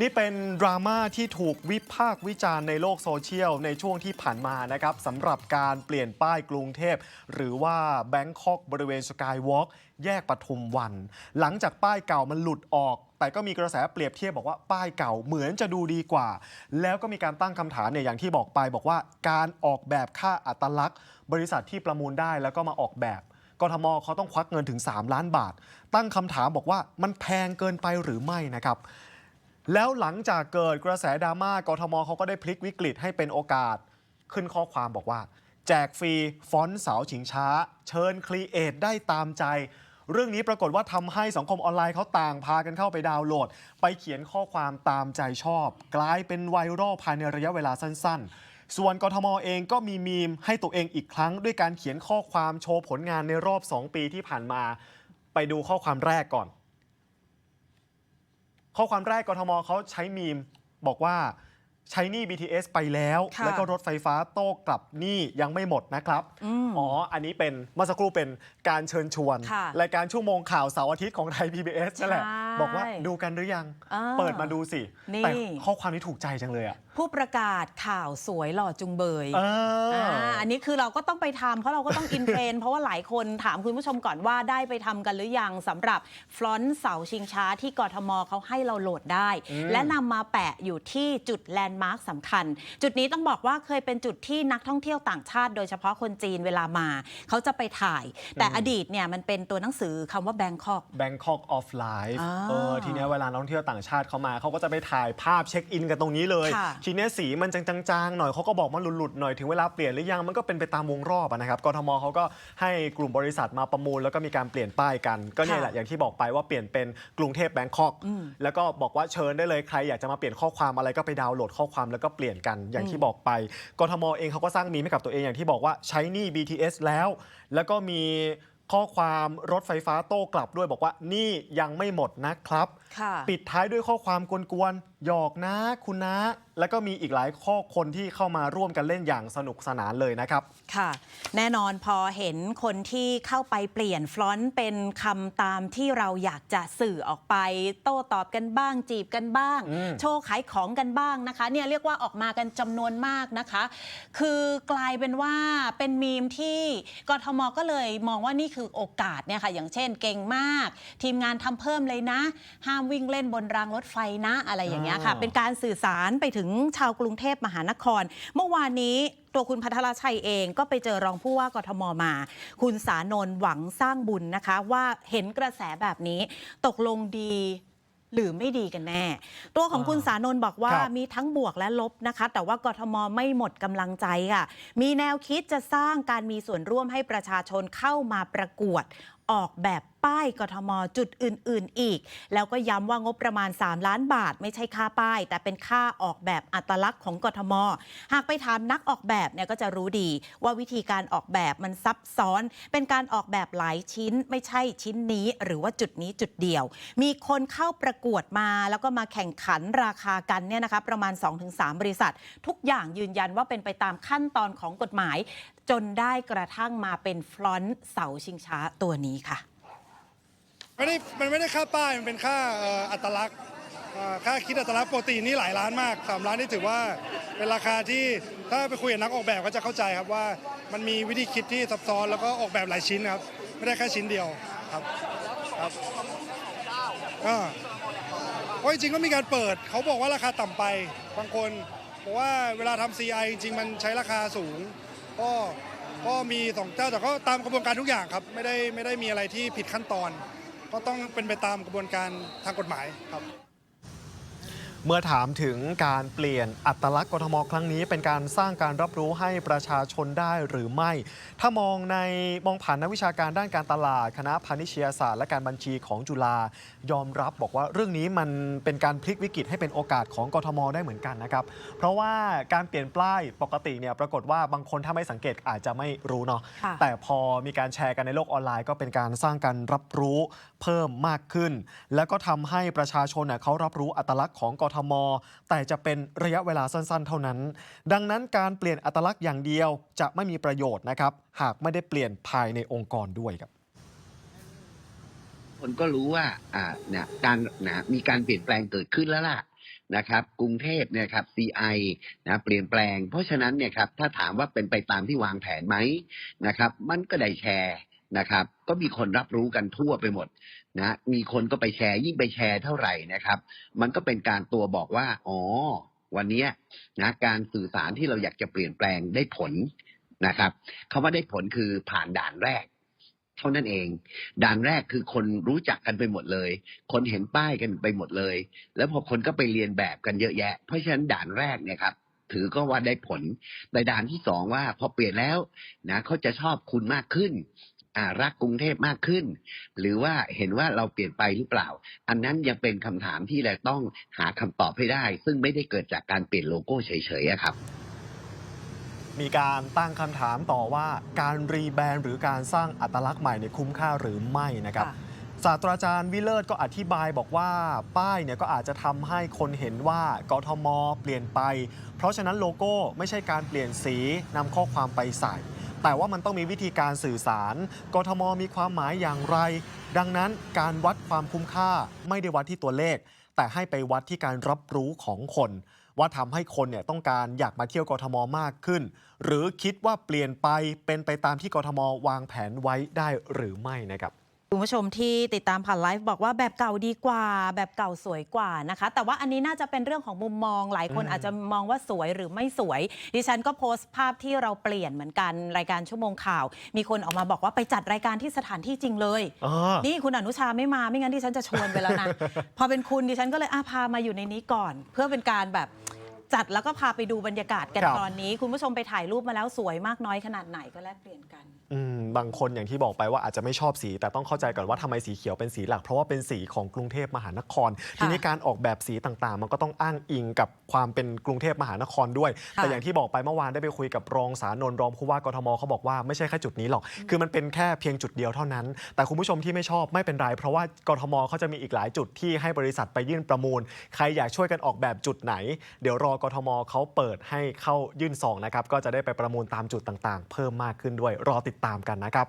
นี่เป็นดราม่าที่ถูกวิพากษ์วิจารณ์ในโลกโซเชียลในช่วงที่ผ่านมานะครับสำหรับการเปลี่ยนป้ายกรุงเทพ หรือว่าแบงคอกบริเวณสกายวอล์กแยกปทุมวัน หลังจากป้ายเก่ามันหลุดออก แต่ก็มีกระแสเปรียบเทียบบอกว่าป้ายเก่าเหมือนจะดูดีกว่า แล้วก็มีการตั้งคำถามเนี่ยอย่างที่บอกไปบอกว่าการออกแบบค่าอัตลักษณ์ บริษัทที่ประมูลได้แล้วก็มาออกแบบกทมเขาต้องควักเงินถึง 3 ล้านบาท ตั้งคำถามบอกว่ามันแพงเกินไปหรือไม่นะครับ แล้วหลังจากเกิดกระแสดราม่ากทมเขาก็ได้พลิกวิกฤตให้เป็นโอกาส ขึ้นข้อความบอกว่า แจกฟรีฟอนต์เสาชิงช้า เชิญครีเอทได้ตามใจ เรื่องนี้ปรากฏว่าทำให้สังคมออนไลน์เขาต่างพากันเข้าไปดาวน์โหลด ไปเขียนข้อความตามใจชอบ กลายเป็นไวรัลภายในระยะเวลาสั้นๆ ส่วนกทมเองก็มีมีมให้ตัวเองอีกครั้ง ด้วยการเขียนข้อความโชว์ผลงานในรอบ 2 ปีที่ผ่านมา ไปดูข้อความแรกก่อน ข้อความแรกกทมเขาใช้มีมบอกว่า ใช้หนี้ BTS ไปแล้ว ค่ะแล้วก็รถไฟฟ้าโต้กลับหนี้ยังไม่หมดนะครับ อืมอ๋อ อันนี้เป็นเมื่อสักครู่เป็นการเชิญชวนค่ะรายการชั่วโมงข่าวเสาร์อาทิตย์ของไทย PBS นั่นแหละ ใช่บอกว่าดูกันหรือยัง อ่าเปิดมาดูสิ นี่ แต่ข้อความนี้ถูกใจจังเลยอะผู้ประกาศข่าวสวยหล่อจุงเบยเออออ่าอันนี้คือเราก็ต้องไปทำเพราะเราก็ต้องอินเทรนด์เพราะว่าหลายคนถามคุณผู้ชมก่อนว่าได้ไปทำกันหรือยังสำหรับฟลอนต์เสาชิงช้าที่กทมเขาให้เราโหลดได้ อืม และนำมาแปะอยู่ที่จุดแลนด์มาร์คสำคัญ จุดนี้ต้องบอกว่าเคยเป็นจุดที่นักท่องเที่ยวต่างชาติ โดยเฉพาะคนจีนเวลามา เขาจะไปถ่าย แต่อดีตเนี่ยมันเป็นตัวหนังสือคำว่าแบงคอก Bangkok of Life อ่าเออทีเนี้ยเวลานักท่องเที่ยวต่างชาติเขามาเขาก็จะไปถ่ายภาพเช็คอินกันตรงนี้เลย ค่ะ ทีเนี้ยสีมันจางๆ หน่อยเขาก็บอกมันหลุดๆหน่อยถึงเวลาเปลี่ยนหรือยังมันก็เป็นไปตามวงรอบอะนะครับกทมเขาก็ให้กลุ่มบริษัทมาประมูล แล้วก็มีการเปลี่ยนป้ายกัน ก็เนี่ยแหละอย่างที่บอกไปว่าเปลี่ยนเป็นกรุงเทพแบงคอกแล้วก็บอกว่าเชิญได้เลยใครอยากจะมาเปลี่ยนข้อความอะไรก็ไปดาวน์โหลดข้อความแล้วก็เปลี่ยนกันอย่างที่บอกไปกทมเองเขาก็สร้างมีมให้กับตัวเองอย่างที่บอกว่าใช้หนี้ BTS แล้ว แล้วก็มีข้อความรถไฟฟ้าโต้กลับด้วยบอกว่านี่ยังไม่หมดนะครับค่ะปิดท้ายด้วยข้อความกวนๆหยอกนะคุณนะ แล้วก็มีอีกหลายข้อคนที่เข้ามาร่วมกันเล่นอย่างสนุกสนานเลยนะครับ ค่ะ แน่นอนพอเห็นคนที่เข้าไปเปลี่ยนฟลอนต์เป็นคำตามที่เราอยากจะสื่อออกไป โต้ตอบกันบ้าง จีบกันบ้าง อืม โชว์ขายของกันบ้างนะคะ เนี่ยเรียกว่าออกมากันจำนวนมากนะคะ คือกลายเป็นว่าเป็นมีมที่กทมก็เลยมองว่านี่คือโอกาสเนี่ยค่ะ อย่างเช่นเก่งมาก ทีมงานทำเพิ่มเลยนะ ห้ามวิ่งเล่นบนรางรถไฟนะอะไรอย่างเงี้ยค่ะอ๋อเป็นการสื่อสารไปถึงชาวกรุงเทพมหานคร เมื่อวานนี้ตัวคุณพัทรชัยเองก็ไปเจอรองผู้ว่ากทมมา คุณสานนท์หวังสร้างบุญนะคะ ว่าเห็นกระแสแบบนี้ ตกลงดีหรือไม่ดีกันแน่ ตัวของคุณสานนท์บอกว่าครับมีทั้งบวกและลบนะคะ แต่ว่ากทมไม่หมดกำลังใจค่ะ มีแนวคิดจะสร้างการมีส่วนร่วมให้ประชาชนเข้ามาประกวดออกแบบ ป้ายกทมจุดอื่น ๆ อีก แล้วก็ย้ำว่างบประมาณ 3 ล้านบาท ไม่ใช่ค่าป้าย แต่เป็นค่าออกแบบอัตลักษณ์ของกทม หากไปถามนักออกแบบเนี่ยก็จะรู้ดี ว่าวิธีการออกแบบมันซับซ้อน เป็นการออกแบบหลายชิ้น ไม่ใช่ชิ้นนี้ หรือว่าจุดนี้จุดเดียว มีคนเข้าประกวดมาแล้วก็มาแข่งขันราคากันเนี่ยนะคะประมาณ 2-3 บริษัท ทุกอย่างยืนยันว่าเป็นไปตามขั้นตอนของกฎหมาย จนได้กระทั่งมาเป็นฟลอนต์เสาชิงช้าตัวนี้ค่ะ ไม่ได้มันไม่ได้ค่าป้ายมันเป็นค่าเอ่ออัตลักษณ์เอ่อค่าคิดอัตลักษณ์ปกตินี่หลายล้านมากสามล้านนี่ถือว่าเป็นราคาที่ถ้าไปคุยกับนักออกแบบก็จะเข้าใจครับว่ามันมีวิธีคิดที่ซับซ้อนแล้วก็ออกแบบหลายชิ้นครับ ไม่ได้แค่ชิ้นเดียวครับครับอ่าเพราะจริงๆก็มีการเปิดเขาบอกว่าราคาต่ำไปบางคนบอกว่าเวลาทำ CI จริงๆมันใช้ราคาสูง ก็ก็มีสองเจ้าแต่ก็ตามกระบวนการทุกอย่างครับ ไม่ได้ไม่ได้มีอะไรที่ผิดขั้นตอน ก็ต้องเป็นไปตามกระบวนการทางกฎหมายครับ เมื่อถามถึงการเปลี่ยนอัตลักษณ์กทมครั้งนี้ เป็นการสร้างการรับรู้ให้ประชาชนได้หรือไม่ ถ้ามองในมองผ่านนักวิชาการด้านการตลาด คณะพาณิชยศาสตร์และการบัญชีของจุฬายอมรับบอกว่าเรื่องนี้มันเป็นการพลิกวิกฤตให้เป็นโอกาสของกทมได้เหมือนกันนะครับ เพราะว่าการเปลี่ยนป้ายปกติเนี่ยปรากฏว่าบางคนถ้าไม่สังเกตอาจจะไม่รู้เนาะค่ะแต่พอมีการแชร์กันในโลกออนไลน์ ก็เป็นการสร้างการรับรู้เพิ่มมากขึ้น แล้วก็ทำให้ประชาชนเน่ยเขารับรู้อัตลักษณ์ของกทม แต่จะเป็นระยะเวลาสั้นๆ เท่านั้น ดังนั้นการเปลี่ยนอัตลักษณ์อย่างเดียวจะไม่มีประโยชน์นะครับ หากไม่ได้เปลี่ยนภายในองค์กรด้วยครับคนก็รู้ว่าอ่าเนี่ยการนะมีการเปลี่ยนแปลงเกิดขึ้นแล้วล่ะนะครับ กรุงเทพเนี่ยครับ CI นะเปลี่ยนแปลง เพราะฉะนั้นเนี่ยครับถ้าถามว่าเป็นไปตามที่วางแผนไหมนะครับ มันก็ได้แชร์ นะครับ ก็มีคนรับรู้กันทั่วไปหมดนะมีคนก็ไปแชร์ยิ่งไปแชร์เท่าไหร่นะครับ มันก็เป็นการตัวบอกว่า อ๋อ วันนี้นะการสื่อสารที่เราอยากจะเปลี่ยนแปลงได้ผลนะครับคาว่าได้ผลคือผ่านด่านแรก เท่านั้นเอง ด่านแรกคือคนรู้จักกันไปหมดเลย คนเห็นป้ายกันไปหมดเลย แล้วพอคนก็ไปเรียนแบบกันเยอะแยะ เพราะฉะนั้นด่านแรกเนี่ยครับถือก็ว่าได้ผลในด่านที่สองว่าพอเปลี่ยนแล้วนะเขาจะชอบคุณมากขึ้น รักกรุงเทพมากขึ้น หรือว่าเห็นว่าเราเปลี่ยนไปหรือเปล่า อันนั้นยังเป็นคำถามที่เราต้องหาคำตอบให้ได้ ซึ่งไม่ได้เกิดจากการเปลี่ยนโลโก้เฉยๆอะครับ มีการตั้งคำถามต่อว่าการรีแบรนด์หรือการสร้างอัตลักษณ์ใหม่เนี่ยคุ้มค่าหรือไม่นะครับค่ะศาสตราจารย์วิเลิศก็อธิบายบอกว่าป้ายเนี่ยก็อาจจะทำให้คนเห็นว่ากทม เปลี่ยนไป เพราะฉะนั้นโลโก้ไม่ใช่การเปลี่ยนสีนำข้อความไปใส่ แต่ว่ามันต้องมีวิธีการสื่อสาร กทมมีความหมายอย่างไร ดังนั้นการวัดความคุ้มค่าไม่ได้วัดที่ตัวเลข แต่ให้ไปวัดที่การรับรู้ของคน ว่าทำให้คนเนี่ยต้องการอยากมาเที่ยวกทมมากขึ้น หรือคิดว่าเปลี่ยนไปเป็นไปตามที่กทมวางแผนไว้ได้หรือไม่นะครับ คุณผู้ชมที่ติดตามผ่านไลฟ์บอกว่าแบบเก่าดีกว่า แบบเก่าสวยกว่านะคะ แต่ว่าอันนี้น่าจะเป็นเรื่องของมุมมอง หลายคนอืมอาจจะมองว่าสวยหรือไม่สวย ดิฉันก็โพสต์ภาพที่เราเปลี่ยนเหมือนกันรายการชั่วโมงข่าว มีคนออกมาบอกว่าไปจัดรายการที่สถานที่จริงเลย อ๋อ นี่คุณอนุชาไม่มาไม่งั้นดิฉันจะชวนไปแล้วนะ พอเป็นคุณดิฉันก็เลยอาพามาอยู่ในนี้ก่อน เพื่อเป็นการแบบ จัดแล้วก็พาไปดูบรรยากาศกันครับ ตอนนี้ คุณผู้ชมไปถ่ายรูปมาแล้วสวยมากน้อยขนาดไหนก็แลกเปลี่ยนกัน อืมบางคนอย่างที่บอกไปว่าอาจจะไม่ชอบสี แต่ต้องเข้าใจก่อนว่าทำไมสีเขียวเป็นสีหลัก เพราะว่าเป็นสีของกรุงเทพมหานคร ทีนี้การออกแบบสีต่างๆ มันก็ต้องอ้างอิงกับความเป็นกรุงเทพมหานครด้วย ค่ะแต่อย่างที่บอกไปเมื่อวานได้ไปคุยกับรองสารนรองผู้ว่ากทมเขาบอกว่าไม่ใช่แค่จุดนี้หรอก คือมันเป็นแค่เพียงจุดเดียวเท่านั้น แต่คุณผู้ชมที่ไม่ชอบไม่เป็นไรเพราะว่ากทมเขาจะมีอีกหลายจุดที่ให้บริษัทไปยื่นประมูล ใครอยากช่วยกันออกแบบจุดไหน เดี๋ยวรอกทมเขาเปิดให้เข้ายื่นซองนะครับ ก็จะได้ไปประมูลตามจุดต่างๆ เพิ่มมากขึ้นด้วย รอติดตามกันนะครับ